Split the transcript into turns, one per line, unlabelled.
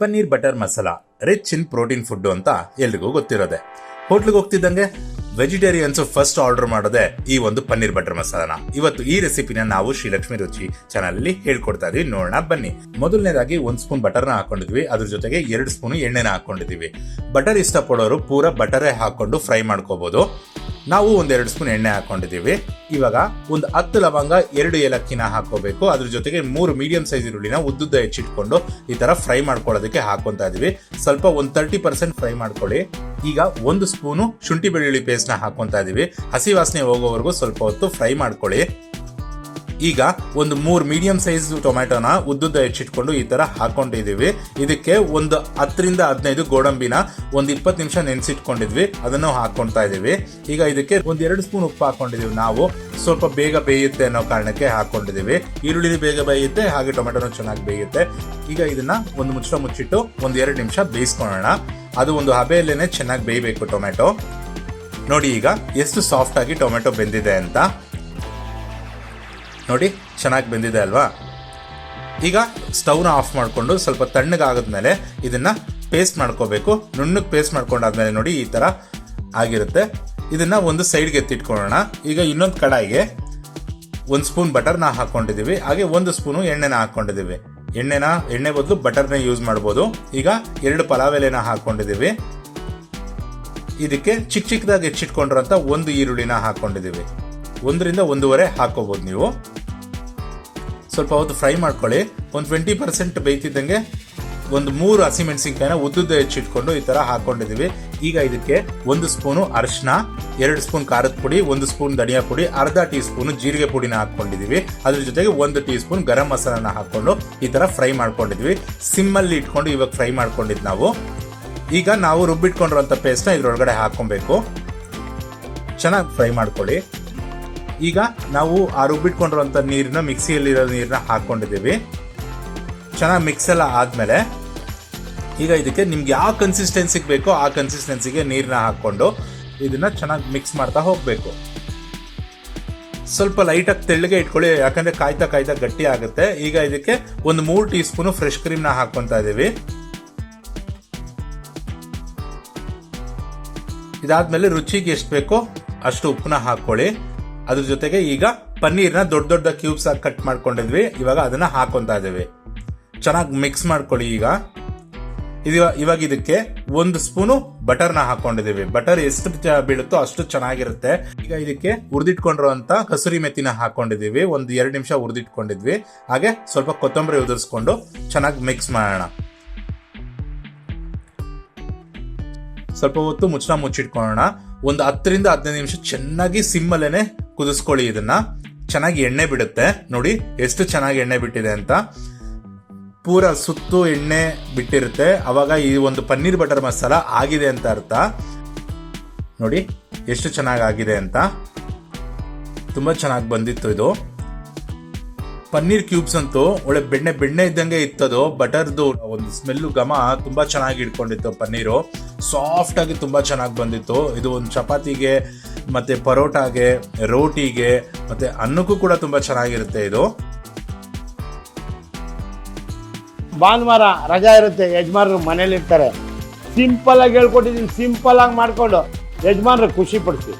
Paneer butter masala, rich in protein food ಅಂತ ಎಲ್ರಿಗೂ ಗೊತ್ತಿರೋದೆ. ಹೋಟ್ಲಿಗೆ ಹೋಗ್ತಿದ್ದಂಗೆ ವೆಜಿಟೇರಿಯನ್ಸ್ ಫಸ್ಟ್ ಆರ್ಡರ್ ಮಾಡೋದೇ ಈ ಒಂದು ಪನ್ನೀರ್ ಬಟರ್ ಮಸಾಲಾನ. ಇವತ್ತು ಈ ರೆಸಿಪಿನ ನಾವು ಶ್ರೀಲಕ್ಷ್ಮಿ ರುಚಿ ಚಾನಲ್ ಅಲ್ಲಿ ಹೇಳ್ಕೊಡ್ತಾ ಇದೀವಿ. ನೋಡೋಣ, ಬನ್ನಿ. ಮೊದಲನೇದಾಗಿ ಒಂದ್ ಸ್ಪೂನ್ ಬಟರ್ನ ಹಾಕೊಂಡಿದ್ವಿ. ಅದ್ರ ಜೊತೆಗೆ ಎರಡು ಸ್ಪೂನ್ ಎಣ್ಣೆನ ಹಾಕೊಂಡಿದೀವಿ ಬಟರ್ ಇಷ್ಟಪಡೋರು ಪೂರ ಬಟರೇ ಹಾಕೊಂಡು ಫ್ರೈ ಮಾಡ್ಕೋಬಹುದು ನಾವು ಒಂದೆರಡು ಸ್ಪೂನ್ ಎಣ್ಣೆ ಹಾಕೊಂಡಿದ್ದೀವಿ. ಇವಾಗ ಒಂದು ಹತ್ತು ಲವಂಗ, ಎರಡು ಏಲಕ್ಕಿನ ಹಾಕೋಬೇಕು ಅದ್ರ ಜೊತೆಗೆ ಮೂರು ಮೀಡಿಯಂ ಸೈಜ್ ಈರುಳ್ಳಿನ ಉದ್ದುದ್ದ ಹೆಚ್ಚಿಟ್ಕೊಂಡು ಈ ತರ ಫ್ರೈ ಮಾಡ್ಕೊಳ್ಳೋದಕ್ಕೆ ಹಾಕೊಂತ ಇದೀವಿ. ಸ್ವಲ್ಪ ಒಂದ್ ತರ್ಟಿ ಪರ್ಸೆಂಟ್ ಫ್ರೈ ಮಾಡ್ಕೊಳ್ಳಿ. ಈಗ ಒಂದು ಸ್ಪೂನು ಶುಂಠಿ ಬೆಳ್ಳುಳ್ಳಿ ಪೇಸ್ಟ್ ಹಾಕೊಂತ ಇದೀವಿ. ಹಸಿ ವಾಸನೆ ಹೋಗೋವರೆಗೂ ಸ್ವಲ್ಪ ಹೊತ್ತು ಫ್ರೈ ಮಾಡ್ಕೊಳ್ಳಿ. ಈಗ ಒಂದು ಮೂರು ಮೀಡಿಯಂ ಸೈಜ್ ಟೊಮ್ಯಾಟೊನ ಉದ್ದುದ್ದ ಹೆಚ್ಚಿಟ್ಕೊಂಡು ಈ ತರ ಹಾಕೊಂಡಿದೀವಿ ಇದಕ್ಕೆ ಒಂದು ಹತ್ತರಿಂದ ಹದಿನೈದು ಗೋಡಂಬಿನ ಒಂದ್ ಇಪ್ಪತ್ತು ನಿಮಿಷ ನೆನೆಸಿಟ್ಕೊಂಡಿದ್ವಿ. ಅದನ್ನು ಹಾಕೊಂತಾ ಇದೀವಿ ಈಗ ಇದಕ್ಕೆ ಒಂದ್ ಎರಡು ಸ್ಪೂನ್ ಉಪ್ಪು ಹಾಕೊಂಡಿದೀವಿ ನಾವು. ಸ್ವಲ್ಪ ಬೇಗ ಬೇಯುತ್ತೆ ಅನ್ನೋ ಕಾರಣಕ್ಕೆ ಹಾಕೊಂಡಿದೀವಿ ಈರುಳ್ಳಿ ಬೇಗ ಬೇಯುತ್ತೆ, ಹಾಗೆ ಟೊಮೆಟೊನು ಚೆನ್ನಾಗಿ ಬೇಯುತ್ತೆ. ಈಗ ಇದನ್ನ ಒಂದು ಮುಚ್ಚಳ ಮುಚ್ಚಿಟ್ಟು ಒಂದ್ ಎರಡು ನಿಮಿಷ ಬೇಯಿಸ್ಕೊಳ್ಳೋಣ. ಅದು ಒಂದು ಹಬೆಯಲ್ಲೇನೆ ಚೆನ್ನಾಗಿ ಬೇಯಬೇಕು ಟೊಮೆಟೊ ನೋಡಿ ಈಗ ಎಷ್ಟು ಸಾಫ್ಟ್ ಆಗಿ ಟೊಮೆಟೊ ಬೆಂದಿದೆ ಅಂತ. ನೋಡಿ, ಚೆನ್ನಾಗಿ ಬೆಂದಿದೆ ಅಲ್ವಾ? ಈಗ ಸ್ಟವ್ನ ಆಫ್ ಮಾಡಿಕೊಂಡು ಸ್ವಲ್ಪ ತಣ್ಣಗಾಗದ್ಮೇಲೆ ಇದನ್ನ ಪೇಸ್ಟ್ ಮಾಡ್ಕೋಬೇಕು. ನುಣ್ಣಗೆ ಪೇಸ್ಟ್ ಮಾಡ್ಕೊಂಡಾದ್ಮೇಲೆ ನೋಡಿ ಈ ತರ ಆಗಿರುತ್ತೆ. ಇದನ್ನ ಒಂದು ಸೈಡ್ಗೆ ಎತ್ತಿಟ್ಕೊಳ್ಳೋಣ. ಈಗ ಇನ್ನೊಂದು ಕಡಾಯಿಗೆ ಒಂದು ಸ್ಪೂನ್ ಬಟರ್ನ ಹಾಕ್ಕೊಂಡಿದ್ದೀವಿ ಹಾಗೆ ಒಂದು ಸ್ಪೂನು ಎಣ್ಣೆನ ಹಾಕೊಂಡಿದೀವಿ. ಎಣ್ಣೆನ, ಎಣ್ಣೆ ಬದಲು ಬಟರ್ನ ಯೂಸ್ ಮಾಡ್ಬೋದು. ಈಗ ಎರಡು ಪಲಾವ್ ಎಲೆನ ಹಾಕ್ಕೊಂಡಿದ್ದೀವಿ ಇದಕ್ಕೆ ಚಿಕ್ಕ ಚಿಕ್ಕದಾಗಿ ಹೆಚ್ಚಿಟ್ಕೊಂಡಿರೋಂಥ ಒಂದು ಈರುಳ್ಳಿನ ಹಾಕೊಂಡಿದೀವಿ. ಒಂದರಿಂದ ಒಂದೂವರೆ ಹಾಕೋಬಹುದು ನೀವು. ಸ್ವಲ್ಪ ಹೊತ್ತು ಫ್ರೈ ಮಾಡ್ಕೊಳ್ಳಿ. ಒಂದು ಟ್ವೆಂಟಿ ಪರ್ಸೆಂಟ್ ಬೇಯ್ತಿದ್ದಂಗೆ ಒಂದು ಮೂರು ಹಸಿಮೆಣಸಿನ್ಕಾಯಿನ ಉದ್ದುದ್ದ ಹೆಚ್ಚಿಟ್ಕೊಂಡು ಈ ತರ ಹಾಕೊಂಡಿದೀವಿ ಈಗ ಇದಕ್ಕೆ ಒಂದು ಸ್ಪೂನು ಅರಿಶಿನ ಎರಡು ಸ್ಪೂನ್ ಖಾರದ ಪುಡಿ, ಒಂದು ಸ್ಪೂನ್ ಧನಿಯಾ ಪುಡಿ, ಅರ್ಧ ಟೀ ಸ್ಪೂನ್ ಜೀರಿಗೆ ಪುಡಿನ ಹಾಕೊಂಡಿದೀವಿ ಅದ್ರ ಜೊತೆಗೆ ಒಂದು ಟೀ ಸ್ಪೂನ್ ಗರಂ ಮಸಾಲಾನ ಹಾಕೊಂಡು ಈ ತರ ಫ್ರೈ ಮಾಡ್ಕೊಂಡಿದ್ವಿ ಸಿಮ್ಮಲ್ಲಿ ಇಟ್ಕೊಂಡು ಇವಾಗ ಫ್ರೈ ಮಾಡ್ಕೊಂಡಿದ್ ನಾವು. ಈಗ ನಾವು ರುಬ್ಬಿಟ್ಕೊಂಡಿರೋಂಥ ಪೇಸ್ಟ್ನ ಇದ್ರೊಳಗಡೆ ಹಾಕೊಬೇಕು ಚೆನ್ನಾಗಿ ಫ್ರೈ ಮಾಡ್ಕೊಳ್ಳಿ. ಈಗ ನಾವು ಆ ರುಬ್ಬಿಟ್ಕೊಂಡಿರುವಂಥ ನೀರನ್ನ ಮಿಕ್ಸಿಯಲ್ಲಿರೋ ನೀರನ್ನ ಹಾಕ್ಕೊಂಡಿದ್ದೀವಿ ಚೆನ್ನಾಗಿ ಮಿಕ್ಸ್ ಎಲ್ಲ ಆದಮೇಲೆ ಈಗ ಇದಕ್ಕೆ ನಿಮ್ಗೆ ಯಾವ ಕನ್ಸಿಸ್ಟೆನ್ಸಿಗೆ ಬೇಕೋ ಆ ಕನ್ಸಿಸ್ಟೆನ್ಸಿಗೆ ನೀರನ್ನ ಹಾಕ್ಕೊಂಡು ಇದನ್ನ ಚೆನ್ನಾಗಿ ಮಿಕ್ಸ್ ಮಾಡ್ತಾ ಹೋಗಬೇಕು. ಸ್ವಲ್ಪ ಲೈಟಾಗಿ ತೆಳ್ಳಗೆ ಇಟ್ಕೊಳ್ಳಿ, ಯಾಕಂದ್ರೆ ಕಾಯ್ತಾ ಕಾಯ್ತಾ ಗಟ್ಟಿ ಆಗುತ್ತೆ. ಈಗ ಇದಕ್ಕೆ ಒಂದು ಮೂರು ಟೀ ಸ್ಪೂನು ಫ್ರೆಶ್ ಕ್ರೀಮ್ನ ಹಾಕ್ಕೊಂತಾ ಇದೀವಿ. ಇದಾದಮೇಲೆ ರುಚಿಗೆ ಎಷ್ಟು ಬೇಕೋ ಅಷ್ಟು ಉಪ್ಪನ್ನ ಹಾಕೊಳ್ಳಿ. ಅದ್ರ ಜೊತೆಗೆ ಈಗ ಪನ್ನೀರ್ನ ದೊಡ್ಡ ದೊಡ್ಡ ಕ್ಯೂಬ್ಸ್ ಆಗಿ ಕಟ್ ಮಾಡ್ಕೊಂಡಿದ್ವಿ. ಇವಾಗ ಅದನ್ನ ಹಾಕೊತಾ ಇದ್ದೀವಿ. ಚೆನ್ನಾಗಿ ಮಿಕ್ಸ್ ಮಾಡ್ಕೊಳ್ಳಿ ಈಗ. ಇದು ಇವಾಗ ಇದಕ್ಕೆ ಒಂದು ಸ್ಪೂನು ಬಟರ್ನ ಹಾಕೊಂಡಿದೀವಿ ಬಟರ್ ಎಷ್ಟು ಬೀಳುತ್ತೋ ಅಷ್ಟು ಚೆನ್ನಾಗಿರುತ್ತೆ. ಈಗ ಇದಕ್ಕೆ ಹುರಿದಿಟ್ಕೊಂಡಿರುವಂತ ಕಸೂರಿ ಮೆತ್ತಿನ ಹಾಕೊಂಡಿದೀವಿ ಒಂದು ಎರಡು ನಿಮಿಷ ಹುರಿದಿಟ್ಕೊಂಡಿದ್ವಿ. ಹಾಗೆ ಸ್ವಲ್ಪ ಕೊತ್ತಂಬರಿ ಉದುರಿಸ್ಕೊಂಡು ಚೆನ್ನಾಗಿ ಮಿಕ್ಸ್ ಮಾಡೋಣ. ಸ್ವಲ್ಪ ಹೊತ್ತು ಮುಚ್ಚಳ ಮುಚ್ಚಿಟ್ಕೊಳ್ಳೋಣ. ಒಂದು ಹತ್ತರಿಂದ ಹದಿನೈದು ನಿಮಿಷ ಚೆನ್ನಾಗಿ ಸಿಮ್ಮಲ್ಲೇನೆ ಕುದಿಸ್ಕೊಳ್ಳಿ ಇದನ್ನ. ಚೆನ್ನಾಗಿ ಎಣ್ಣೆ ಬಿಡುತ್ತೆ. ನೋಡಿ, ಎಷ್ಟು ಚೆನ್ನಾಗಿ ಎಣ್ಣೆ ಬಿಟ್ಟಿದೆ ಅಂತ. ಪೂರ ಸುತ್ತು ಎಣ್ಣೆ ಬಿಟ್ಟಿರುತ್ತೆ. ಅವಾಗ ಈ ಒಂದು ಪನ್ನೀರ್ ಬಟರ್ ಮಸಾಲ ಆಗಿದೆ ಅಂತ ಅರ್ಥ. ನೋಡಿ, ಎಷ್ಟು ಚೆನ್ನಾಗಿ ಆಗಿದೆ ಅಂತ. ತುಂಬಾ ಚೆನ್ನಾಗಿ ಬಂದಿತ್ತು ಇದು. ಪನ್ನೀರ್ ಕ್ಯೂಬ್ಸ್ ಅಂತೂ ಒಳ್ಳೆ ಬೆಣ್ಣೆ ಬೆಣ್ಣೆ ಇದ್ದಂಗೆ ಇತ್ತದು. ಬಟರ್ದು ಒಂದು ಸ್ಮೆಲ್ಲು ಘಮ ತುಂಬಾ ಚೆನ್ನಾಗಿ ಇಟ್ಕೊಂಡಿತ್ತು ಪನ್ನೀರು. ಸಾಫ್ಟ್ ಆಗಿ ತುಂಬಾ ಚೆನ್ನಾಗಿ ಬಂದಿತ್ತು. ಇದು ಒಂದು ಚಪಾತಿಗೆ ಮತ್ತೆ ಪರೋಟಾಗೆ, ರೋಟಿಗೆ, ಮತ್ತೆ ಅನ್ನಕ್ಕೂ ಕೂಡ ತುಂಬಾ ಚೆನ್ನಾಗಿರುತ್ತೆ ಇದು.
ಭಾನುವಾರ ರಜಾ ಇರುತ್ತೆ, ಯಜಮಾನರು ಮನೇಲಿ ಇರ್ತಾರೆ ಸಿಂಪಲ್ ಆಗಿ ಹೇಳ್ಕೊಟ್ಟಿದ್ದೀನಿ ಸಿಂಪಲ್ ಆಗಿ ಮಾಡ್ಕೊಂಡು ಯಜಮಾನ್ರು ಖುಷಿ ಪಡಿಸಿ